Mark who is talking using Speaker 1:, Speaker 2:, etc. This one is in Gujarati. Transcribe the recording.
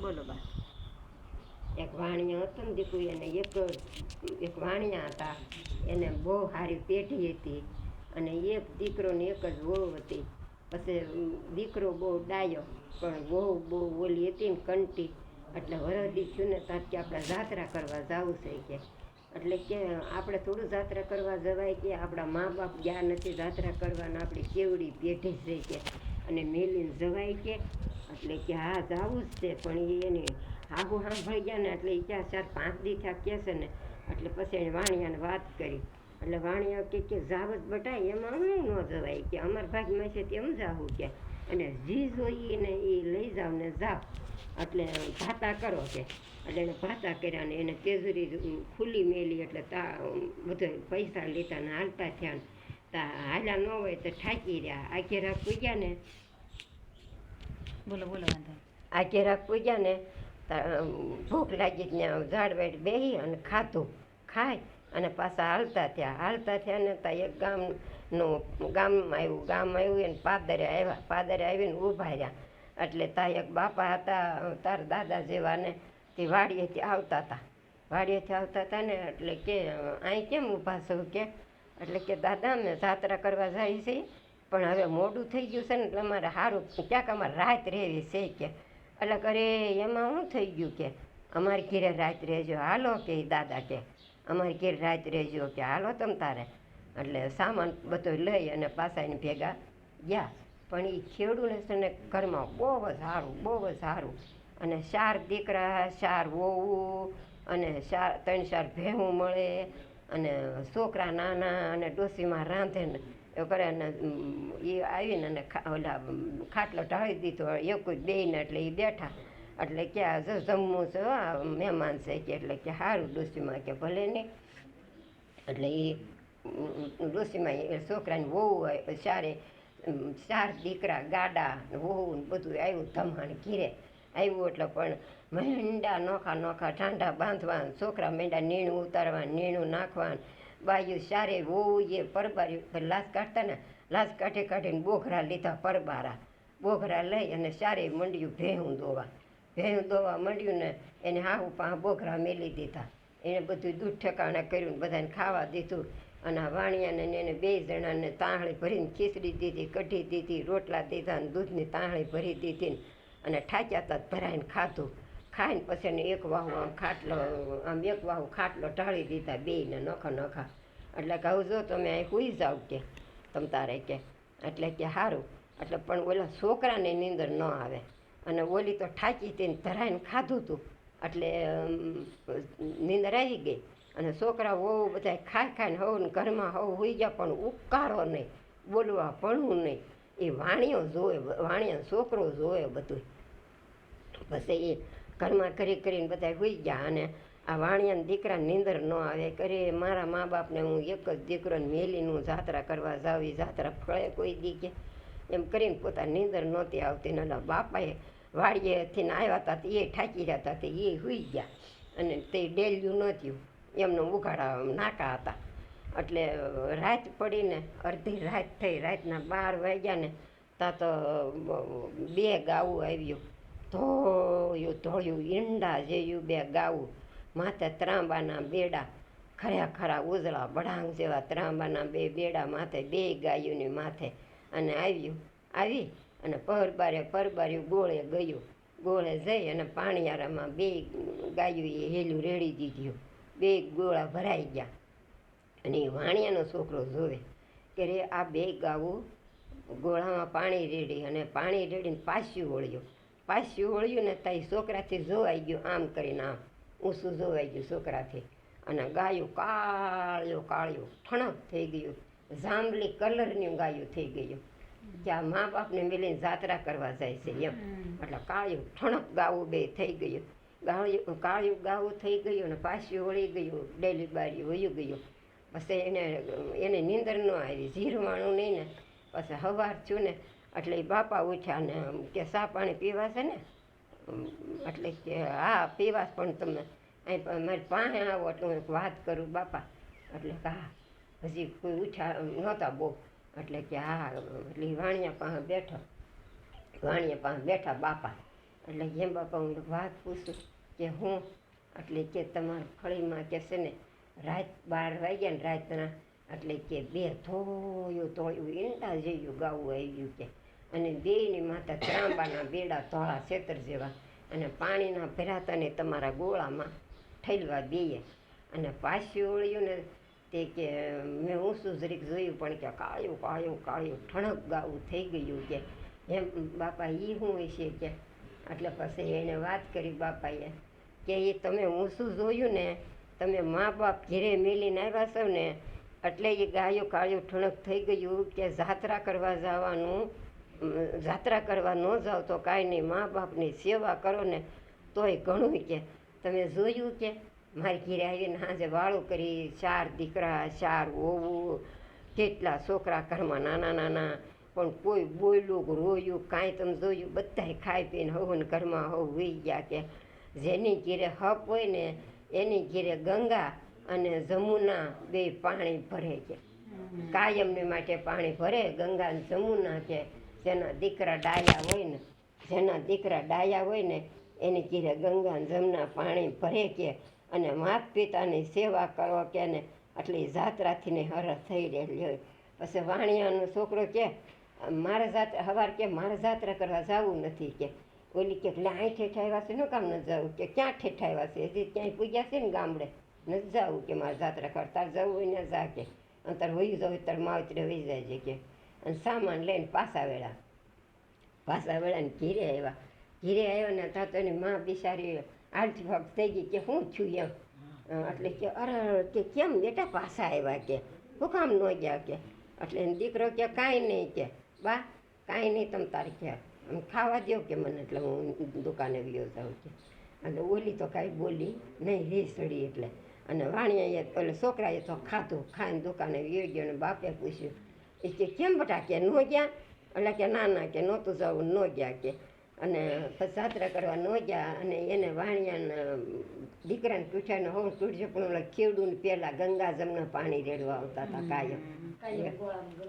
Speaker 1: બોલો બા.
Speaker 2: એક વાણિયા હતો ને દીકરી એને એક એક વાણિયા હતા. એને બહુ સારી પેઢી હતી અને એક દીકરો ને એક જ વહુ હતી. પછી દીકરો બહુ ડાયો, પણ વહુ બહુ ઓલી હતી ને કંટી. એટલે વરદી થયું ને ત્યાં કે આપણે જાત્રા કરવા જવું છે કે. એટલે કે આપણે થોડું જાત્રા કરવા જવાય કે આપણા મા બાપ ગયા નથી જાત્રા કરવાના, આપણી કેવડી પેઢી છે કે. અને મેલીને જવાય કે એટલે કે હા, જાવું જ છે, પણ એને હાહુ સાંભળી ગયા ને એટલે એ ક્યાં ચાર પાંચ દી થયા કહે છે ને, એટલે પછી એને વાણિયાને વાત કરી. એટલે વાણિયા કે કે જાવ જ બટાય, એમાં હું ન જવાય કે અમારા ભાગમાં છે તેમ જાવું કે. અને જી જોઈએ ને એ લઈ જાવ ને જાવ. એટલે ભાતા કરો કે. એટલે એને ભાતા કર્યા ને એને તેજુરી ખુલ્લી મેલી એટલે તા બધો પૈસા લીધા ને હાલતા થયા ને. તા હાલ્યા ન હોય તો ઠાકી રહ્યા. આખી રાત પૂગ્યા ને
Speaker 1: બોલો બોલો, વાંધો.
Speaker 2: આ ઘેરા પૂજ્યા ને ભૂખ લાગી ત્યાં ઝાડવાડ બેહી અને ખાધું. ખાય અને પાછા હાલતા થયા. હાલતા થયા ને ત્યાં એક ગામનું, ગામમાં આવ્યું ગામ આવ્યું એને પાદરે આવ્યા. પાદરે આવીને ઊભા રહ્યા. એટલે ત્યાં એક બાપા હતા, તાર દાદા જેવા ને, તે વાડીએથી આવતા હતા વાડીએથી આવતા હતા ને એટલે કે અહીં કેમ ઊભા છો કે? એટલે કે દાદા અમે જાત્રા કરવા જાય છે. પણ હવે મોડું થઈ ગયું છે ને એટલે અમારે સારું ક્યાંક અમારે રાત રહેવી છે કે. એટલે કરે એમાં શું થઈ ગયું કે, અમારી ઘેરે રાત રહેજો, હાલો કે દાદા કે. અમારી ઘીરે રાત રહેજો કે, હાલો તમ તારે. એટલે સામાન બધો લઈ અને પાછા એને ભેગા ગયા. પણ એ ખેડૂને છે ને ઘરમાં બહુ જ સારું, બહુ જ સારું. અને ચાર દીકરા, ચાર વહુ અને ચાર, ત્રણ ચાર ભેહું મળે. અને છોકરા નાના અને ડોસીમાં રાંધે ને. કરે અને એ આવીને અને ઓલા ખાટલો ઢાળી દીધો. એક જ બેયને એટલે એ બેઠા. એટલે કે આ જો જમવું છે મહેમાન છે કે, એટલે કે સારું ડોસીમાં કે ભલે નહીં. એટલે એ ડોસીમાં એ છોકરાની વહુ હોય ચારે દીકરા, ગાડા, વહુ બધું આવ્યું ધમાણ ઘીરે. આવ્યું એટલે પણ મેંડા નોખા નોખા ઠાંડા બાંધવા છોકરા મેંડા નીણું ઉતારવા નીણું નાખવા બાયું સારે વહુ એ પરબારી લાશ કાઢતા ને, લાશ કાઢે કાઢીને બોઘરા લીધા પરબારા. બોઘરા લઈ અને સારે મંડ્યું ભેહું દોવા. ભેહું દોવા મંડ્યું ને એને હાહુ પા બોઘરા મેલી દીધા. એને બધું દૂધ ઠેકાણા કર્યું બધાને ખાવા દીધું. અને વાણિયાને એને બે જણાને તાંહળી ભરીને ખીચડી દીધી, કઢી દીધી, રોટલા દીધા અને દૂધની તાંહળી ભરી દીધી અને ઠાક્યા તા ભરાઈને ખાધું. ખાઈને પછી એને એક વાહુ આમ ખાટલો, આમ એક વાહુ ખાટલો ઢાળી દીધા, બેયને નખા નખા. એટલે કહું જો તમે અહીં હુઈ જાવ કે, તમ તારે કે. એટલે કે સારું એટલે પણ ઓલા છોકરાને નીંદર ન આવે. અને ઓલી તો ઠાકી તેને ધરાઈને ખાધું હતું એટલે નીંદર આવી ગઈ. અને છોકરા વહુ બધા ખાઈ ખાઈને હવ ને ઘરમાં હવ હોઈ ગયા, પણ ઉકારો નહીં બોલવા ભણવું નહીં. એ વાણિયો જોવે, વાણિયા છોકરો જોવે બધું પછી એ ઘરમાં કરી કરીને બધા હોઈ ગયા અને આ વાણિયાના દીકરા નીંદર ન આવે. કરે મારા મા બાપને હું એક જ દીકરોને મેલીનું જાત્રા કરવા જાવી જાત્રા ફળે કોઈ દી કે. એમ કરીને પોતા નીંદર નહોતી આવતી ને બાપાએ વાડીએથી આવ્યા હતા એ ઠાકી રહ્યા હતા એ હોઈ ગયા. અને તે ડેલ્યું નહોતું એમને ઉઘાડા નાકા હતા. એટલે રાત પડીને અડધી રાત થઈ, રાતના બાર વાગ્યા ને ત્યાં તો બે ગાવું આવ્યું. ધોયું ધોળ્યું ઈંડા જેયું બે ગાવું, માથે ત્રાંબાના બેડા, ખરા ખરા ઉજળા બડાંગ જેવા ત્રાંબાના બે બેડા માથે, બે ગાયોની માથે. અને આવ્યું, આવી અને પરબારે પરબાર્યું ગોળે ગયું. ગોળે જઈ અને પાણીયારામાં બે ગાયું એ હેલું રેડી દીધું. બે ગોળા ભરાઈ ગયા. અને એ વાણિયાનો છોકરો જોવે કે રે આ બે ગાવું ગોળામાં પાણી રેડી અને પાણી રેડીને પાછું વળ્યું. પાસ્યું વળ્યું ને ત્યાં છોકરાથી જોવાઈ ગયું આમ કરીને આમ ઊંચું જોવાઈ ગયું છોકરાથી. અને ગાયું કાળ્યું કાળ્યું ઠણક થઈ ગયું. જાંબલી કલરનું ગાયું થઈ ગયું. કે આ મા બાપને મિલીને જાત્રા કરવા જાય છે એમ. એટલે કાળિયું ઠણક ગાવું બે થઈ ગયું. ગાળ્યું કાળિયું ગાવું થઈ ગયું અને પાછું વળી ગયું ડેલી બારી વયું ગયું. પછી એને એને નીંદર ન આવી ઝીરવાણું નહીં ને. પછી સવાર થયું ને એટલે બાપા ઉઠ્યા ને કે સા પાણી પીવા છે ને? એટલે કે હા, પીવા પણ તમે. અહીં મારી પાસે આવો એટલે હું વાત કરું બાપા. એટલે કે હા. હજી કોઈ ઉઠ્યા નહોતા બહુ. એટલે કે હા, એટલે વાણિયા પાસે બેઠો. વાણિયા પાસે બેઠા બાપા. એટલે જેમ બાપા હું વાત પૂછું કે હું? એટલે કે તમારા ફળીમાં કે છે ને, રાત બાર વાગ્યા ને રાતના, એટલે કે બે થોયું તોળ્યું ઈંડા જેવું ગાવું આવી ગયું કે. અને બેયની માતા ત્રાંબાના બેડા ધોળા છેતર જેવા અને પાણીના ભેરાતાને તમારા ગોળામાં ઠેલવા દઈએ. અને પાછી ઓળ્યું ને તે કે, મેં ઊંસું જરીક જોયું પણ કે કાળિયું કાળિયું કાળિયું ઠણક ગાવું થઈ ગયું કે. એમ બાપા એ શું હશે કે? એટલે પછી એને વાત કરી બાપાએ કે એ તમે ઊંસું જોયું ને, તમે મા બાપ ઘેરે મેલીને આવ્યા છો ને, એટલે એ ગાયું કાળિયું ઠણક થઈ ગયું કે જાત્રા કરવા જવાનું જાત્રા કરવા ન જાઓ તો કાંઈ નહીં મા બાપની સેવા કરો ને તોય ઘણું કે. તમે જોયું કે મારી ઘીરે આવીને સાંજે વાળું કરી ચાર દીકરા, ચાર હોવું કેટલા છોકરા ઘરમાં નાના નાના, પણ કોઈ બોલ્યું, રોયું, કાંઈ તમે જોયું, બધાય ખાઈ પીને હવન ઘરમાં હવ હોઈ ગયા કે. જેની ઘેરે હપ હોય ને એની ઘીરે ગંગા અને જમુના બે પાણી ભરે છે કાયમને માટે પાણી ભરે, ગંગા જમુના છે જેના દીકરા ડાયા હોય ને જેના દીકરા ડાયા હોય ને એની ઘીરે ગંગા જમના પાણી ભરે કે અને માત પિતાની સેવા કરો કે ને આટલી જાત્રાથી ને હરસ થઈ રહેલી હોય. પછી વાણિયાનો છોકરો કે, મારે જાત હવાર કે મારે જાત્રા કરવા જવું નથી કે. ઓલી કે એટલે અહીં ઠેઠાવ્યા છે શું કામ ન જવું કે, ક્યાં ઠેઠાવ્યા છે હજી ક્યાંય પૂગ્યા છે ને ગામડે? ન જવું કે મારે જાત્રા કરતા જવું હોય ને જા કે. અંતર વહી જવું તાર માવતરે હોઈ જાય છે કે. અને સામાન લઈને પાછા વેળા પાછા વેળાને ઘીરે આવ્યા. ઘીરે આવ્યા ને ત્યાં તો એની માં બિચારી આરતી ભાગ થઈ ગઈ કે હું છું એમ. એટલે કે, અરે કે કેમ બેટા પાછા આવ્યા કે? હું કામ ન ગયા કે? એટલે એનો દીકરો કે, કાંઈ નહીં કે. બા, કાંઈ નહીં તમ તારે કે આમ ખાવા દો કે મને, એટલે હું દુકાને ગયો જાઉં કે. અને ઓલી તો કાંઈ બોલી નહીં રે સડી એટલે. અને વાણિયાએ એટલે છોકરાએ તો ખાધું, ખાઈને દુકાને ગયો ગયો અને બાપે પૂછ્યું એ કે કેમ બટા કે ન ગયા? એટલે કે ના ના કે નહોતું જવું ન ગયા કે. અને પછી જાત્રા કરવા ન ગયા અને એને વાણિયાના દીકરાને પૂછાને હું તુડજો પણ ઓલા ખેડૂને પહેલાં ગંગા જમના પાણી રેડવા આવતા હતા કાયમ.